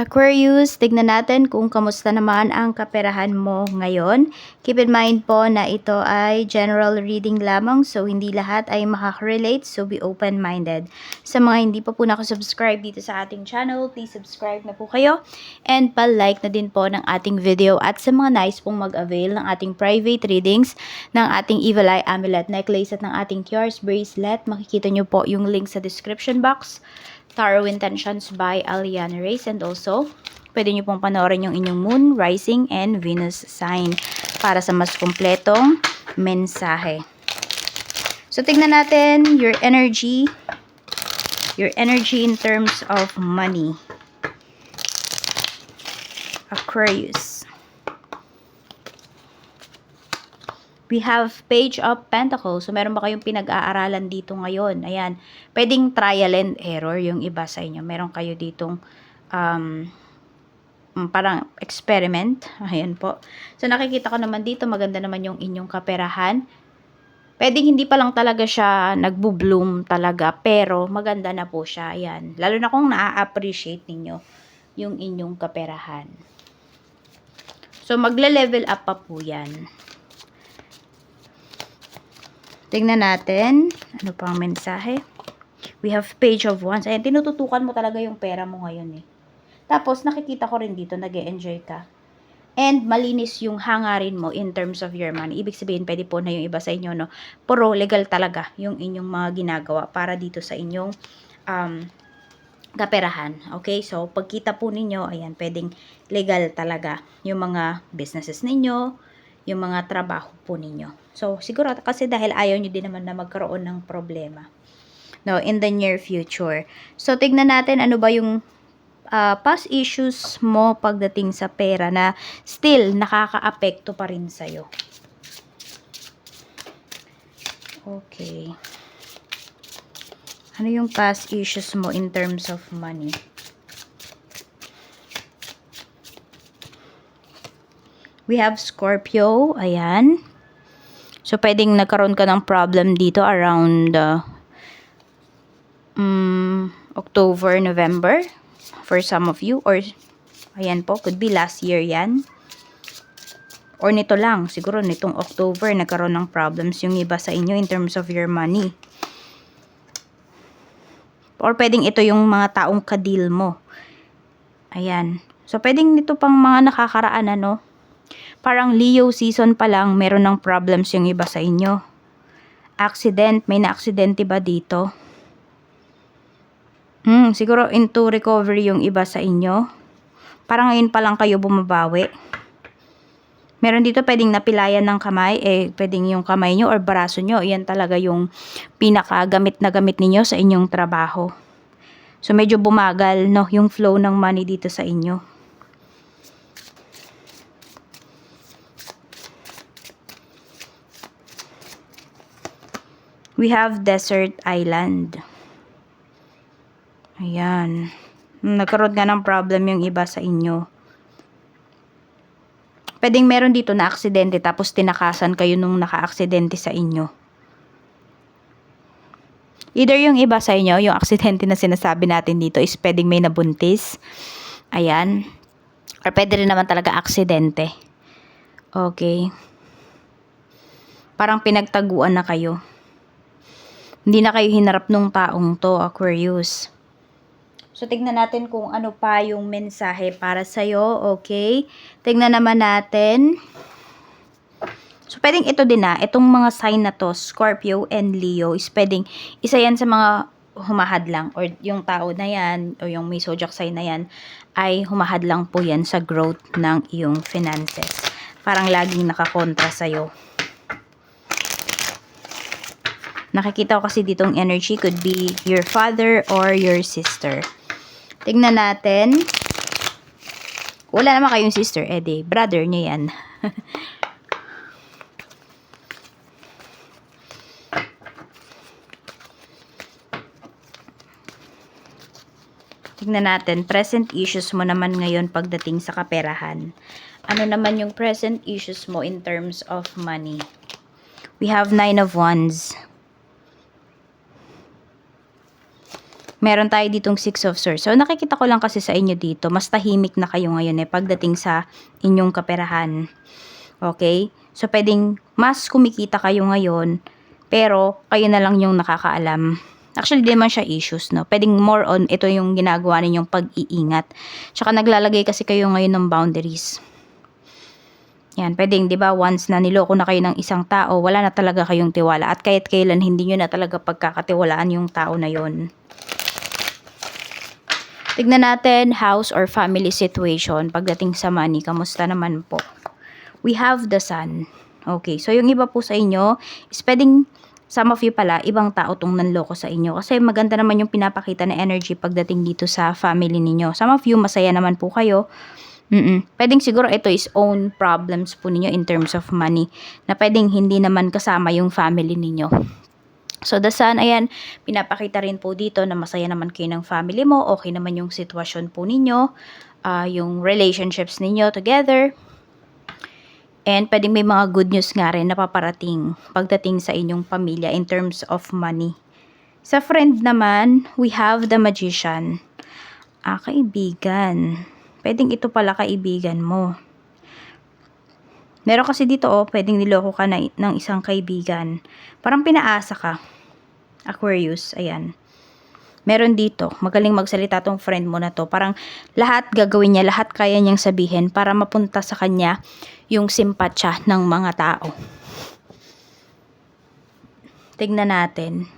Aquarius, tignan natin kung kamusta naman ang kaperahan mo ngayon. Keep in mind po na ito ay general reading lamang so hindi lahat ay makaka-relate so be open-minded. Sa mga hindi pa po nakasubscribe dito sa ating channel, please subscribe na po kayo and pa-like na din po ng ating video at sa mga nice pong mag-avail ng ating private readings ng ating Evil Eye Amulet Necklace at ng ating QR's Bracelet. Makikita nyo po yung link sa description box. Tarot Intentions by Aliana Reyes and also pwede nyo pong panoorin yung inyong Moon, Rising, and Venus sign para sa mas kumpletong mensahe. So, tignan natin your energy, your energy in terms of money. Aquarius. We have Page of Pentacles. So, meron ba kayong pinag-aaralan dito ngayon? Ayan. Pwedeng trial and error yung iba sa inyo. Meron kayo ditong um, mm, parang experiment. Ayan po. So, nakikita ko naman dito, maganda naman yung inyong kaperahan. Pwedeng hindi pa lang talaga siya nagbo-bloom talaga, pero maganda na po siya. Ayan. Lalo na kung na-appreciate ninyo yung inyong kaperahan. So, magle-level up pa po yan. Tingnan natin. Ano pang mensahe? We have page of wands. Ayan, tinututukan mo talaga yung pera mo ngayon eh. Tapos, nakikita ko rin dito, nag enjoy ka. And malinis yung hangarin mo in terms of your money. Ibig sabihin, pwede po na yung iba sa inyo, no? Puro legal talaga yung inyong mga ginagawa para dito sa inyong um, kaperahan. Okay? So, pagkita po ninyo, ayan, pwedeng legal talaga yung mga businesses ninyo, yung mga trabaho po ninyo. So, siguro kasi dahil ayaw nyo din naman na magkaroon ng problema. No, in the near future. So, tignan natin ano ba yung uh, past issues mo pagdating sa pera na still nakaka-apekto pa rin sa'yo. Okay. Ano yung past issues mo in terms of money? We have Scorpio. Ayan. So, pwedeng nagkaroon ka ng problem dito around uh, um, October, November for some of you. Or, ayan po, could be last year yan. Or nito lang, siguro nitong October, nagkaroon ng problems yung iba sa inyo in terms of your money. Or pwedeng ito yung mga taong kadil mo. Ayan. So, pwedeng nito pang mga nakakaraan, ano, Parang Leo season pa lang, meron ng problems yung iba sa inyo. Accident, may na-aksidente ba dito? Hmm, siguro into recovery yung iba sa inyo. Parang ngayon pa lang kayo bumabawi. Meron dito pwedeng napilayan ng kamay, eh pwedeng yung kamay nyo or braso nyo, yan talaga yung pinakagamit na gamit ninyo sa inyong trabaho. So medyo bumagal no, yung flow ng money dito sa inyo. We have Desert Island. Ayan. Nagkaroon nga ng problem yung iba sa inyo. Pwedeng meron dito na aksidente tapos tinakasan kayo nung naka-aksidente sa inyo. Either yung iba sa inyo, yung aksidente na sinasabi natin dito is pwedeng may nabuntis. Ayan. Or pwede rin naman talaga aksidente. Okay. Parang pinagtaguan na kayo. Hindi na kayo hinarap nung taong to, Aquarius. So, tignan natin kung ano pa yung mensahe para sa'yo, okay? Tignan naman natin. So, pwedeng ito din na, itong mga sign na to, Scorpio and Leo, is pwedeng isa yan sa mga humahad lang or yung tao na yan o yung may zodiac sign na yan ay humahad lang po yan sa growth ng iyong finances. Parang laging nakakontra sa'yo. Nakikita ko kasi ditong energy could be your father or your sister. Tingnan natin. Wala naman kayong sister, eh brother niya yan. Tingnan natin, present issues mo naman ngayon pagdating sa kaperahan. Ano naman yung present issues mo in terms of money? We have nine of wands. Meron tayo ditong Six of Swords. So, nakikita ko lang kasi sa inyo dito, mas tahimik na kayo ngayon eh, pagdating sa inyong kaperahan. Okay? So, pwedeng mas kumikita kayo ngayon, pero kayo na lang yung nakakaalam. Actually, di naman siya issues, no? Pwedeng more on, ito yung ginagawa ninyong pag-iingat. Tsaka naglalagay kasi kayo ngayon ng boundaries. Yan, pwedeng, di ba, once na niloko na kayo ng isang tao, wala na talaga kayong tiwala. At kahit kailan, hindi nyo na talaga pagkakatiwalaan yung tao na yon. Tignan natin house or family situation pagdating sa money. Kamusta naman po? We have the sun. Okay, so yung iba po sa inyo is pwedeng some of you pala, ibang tao tong nanloko sa inyo. Kasi maganda naman yung pinapakita na energy pagdating dito sa family ninyo. Some of you, masaya naman po kayo. Mm-mm. Pwedeng siguro ito is own problems po ninyo in terms of money. Na pwedeng hindi naman kasama yung family ninyo. So the sun, ayan, pinapakita rin po dito na masaya naman kayo ng family mo, okay naman yung sitwasyon po ninyo, ah, yung relationships ninyo together. And pwedeng may mga good news nga rin na paparating pagdating sa inyong pamilya in terms of money. Sa friend naman, we have the magician. Ah, kaibigan. Pwedeng ito pala kaibigan mo. Meron kasi dito oh, pwedeng niloko ka na, ng isang kaibigan. Parang pinaasa ka. Aquarius, ayan. Meron dito, magaling magsalita tong friend mo na to. Parang lahat gagawin niya, lahat kaya niyang sabihin para mapunta sa kanya yung simpatsya ng mga tao. Tignan natin.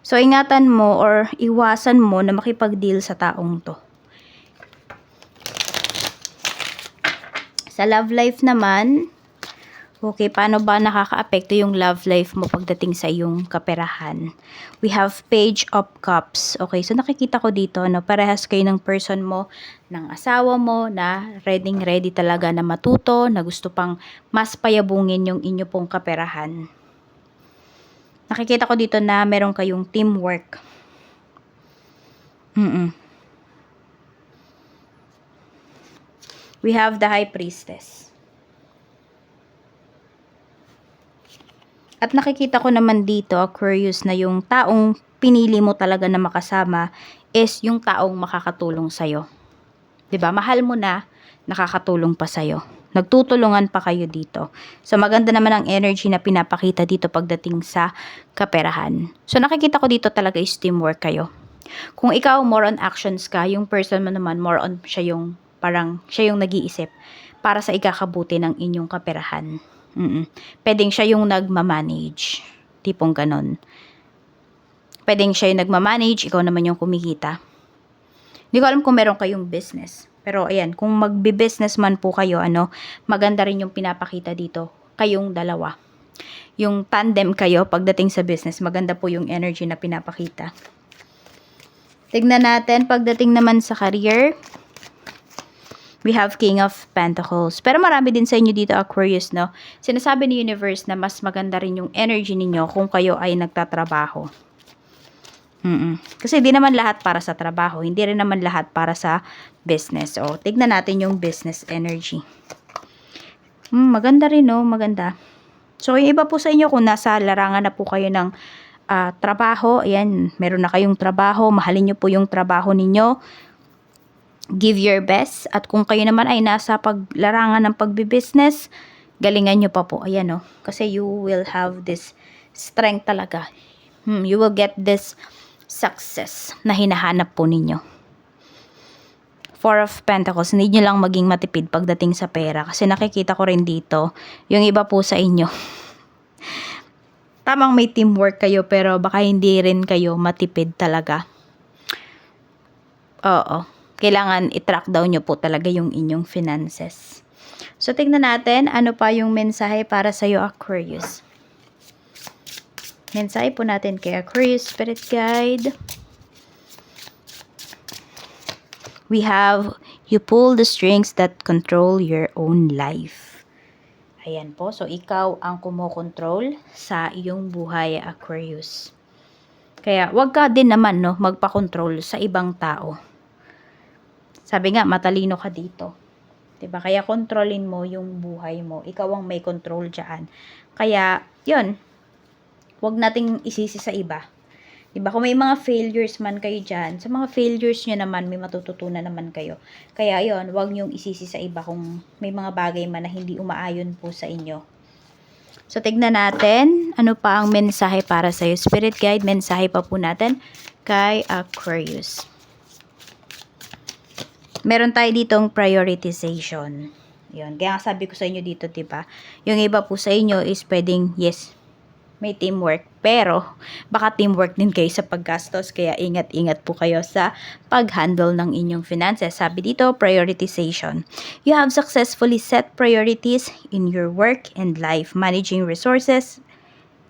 So, ingatan mo or iwasan mo na makipag-deal sa taong to. Sa love life naman, okay, paano ba nakaka-apekto yung love life mo pagdating sa iyong kaperahan? We have page of cups. Okay, so nakikita ko dito, no, parehas kayo ng person mo, ng asawa mo, na ready ready talaga na matuto, na gusto pang mas payabungin yung inyo pong kaperahan. Nakikita ko dito na meron kayong teamwork. Mm-mm. We have the High Priestess. At nakikita ko naman dito, Aquarius, na yung taong pinili mo talaga na makasama is yung taong makakatulong sa'yo. ba? Mahal mo na, nakakatulong pa sa'yo. Nagtutulungan pa kayo dito. So, maganda naman ang energy na pinapakita dito pagdating sa kaperahan. So, nakikita ko dito talaga is teamwork kayo. Kung ikaw more on actions ka, yung person mo naman more on siya yung parang siya yung nag-iisip para sa ikakabuti ng inyong kaperahan. Mm Pwedeng siya yung nagmamanage. Tipong ganon. Pwedeng siya yung nagmamanage, ikaw naman yung kumikita. Hindi ko alam kung meron kayong business. Pero ayan, kung magbi-business man po kayo, ano, maganda rin yung pinapakita dito. Kayong dalawa. Yung tandem kayo pagdating sa business, maganda po yung energy na pinapakita. Tignan natin pagdating naman sa career we have King of Pentacles. Pero marami din sa inyo dito, Aquarius, no? Sinasabi ni Universe na mas maganda rin yung energy ninyo kung kayo ay nagtatrabaho. Mm-mm. Kasi di naman lahat para sa trabaho, hindi rin naman lahat para sa business. O, tignan natin yung business energy. Mm, maganda rin, no? Maganda. So, yung iba po sa inyo, kung nasa larangan na po kayo ng ah, trabaho, ayan, meron na kayong trabaho, mahalin nyo po yung trabaho ninyo, give your best. At kung kayo naman ay nasa paglarangan ng pagbibusiness, galingan nyo pa po. Ayan o. Kasi you will have this strength talaga. Hmm, you will get this success na hinahanap po ninyo. Four of Pentacles, hindi nyo lang maging matipid pagdating sa pera. Kasi nakikita ko rin dito, yung iba po sa inyo. Tamang may teamwork kayo, pero baka hindi rin kayo matipid talaga. Oo kailangan i-track down nyo po talaga yung inyong finances. So, tignan natin ano pa yung mensahe para sa iyo, Aquarius. Mensahe po natin kay Aquarius Spirit Guide. We have, you pull the strings that control your own life. Ayan po. So, ikaw ang kumokontrol sa iyong buhay, Aquarius. Kaya, wag ka din naman, no, magpa-control sa ibang tao sabi nga, matalino ka dito. 'Di ba? Kaya kontrolin mo yung buhay mo. Ikaw ang may control diyan. Kaya, 'yun. Huwag nating isisi sa iba. Diba? Kung may mga failures man kayo dyan, sa mga failures nyo naman, may matututunan naman kayo. Kaya yon wag nyong isisi sa iba kung may mga bagay man na hindi umaayon po sa inyo. So, tignan natin ano pa ang mensahe para sa'yo. Spirit guide, mensahe pa po natin kay Aquarius. Meron tayo ditong prioritization. Yun. Kaya sabi ko sa inyo dito, di ba? Yung iba po sa inyo is pwedeng, yes, may teamwork. Pero, baka teamwork din kayo sa paggastos. Kaya ingat-ingat po kayo sa pag-handle ng inyong finances. Sabi dito, prioritization. You have successfully set priorities in your work and life, managing resources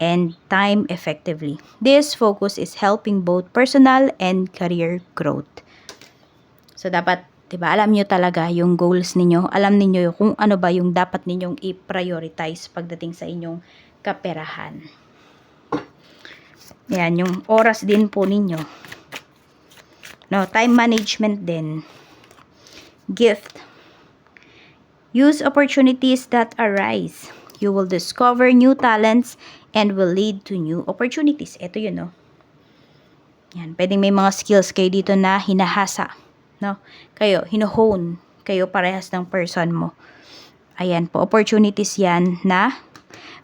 and time effectively. This focus is helping both personal and career growth. So, dapat, di ba, alam nyo talaga yung goals ninyo. Alam ninyo kung ano ba yung dapat ninyong i-prioritize pagdating sa inyong kaperahan. Yan, yung oras din po ninyo. No, time management din. Gift. Use opportunities that arise. You will discover new talents and will lead to new opportunities. Ito yun, no? Yan, pwedeng may mga skills kayo dito na hinahasa. No? Kayo, hinohone. Kayo parehas ng person mo. Ayan po, opportunities yan na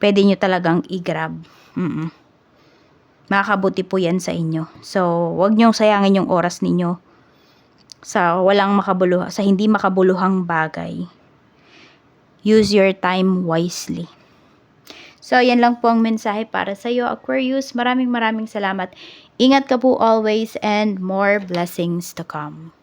pwede nyo talagang i-grab. Mm Makakabuti po yan sa inyo. So, wag nyong sayangin yung oras ninyo sa walang makabuluh sa hindi makabuluhang bagay. Use your time wisely. So, yan lang po ang mensahe para sa iyo, Aquarius. Maraming maraming salamat. Ingat ka po always and more blessings to come.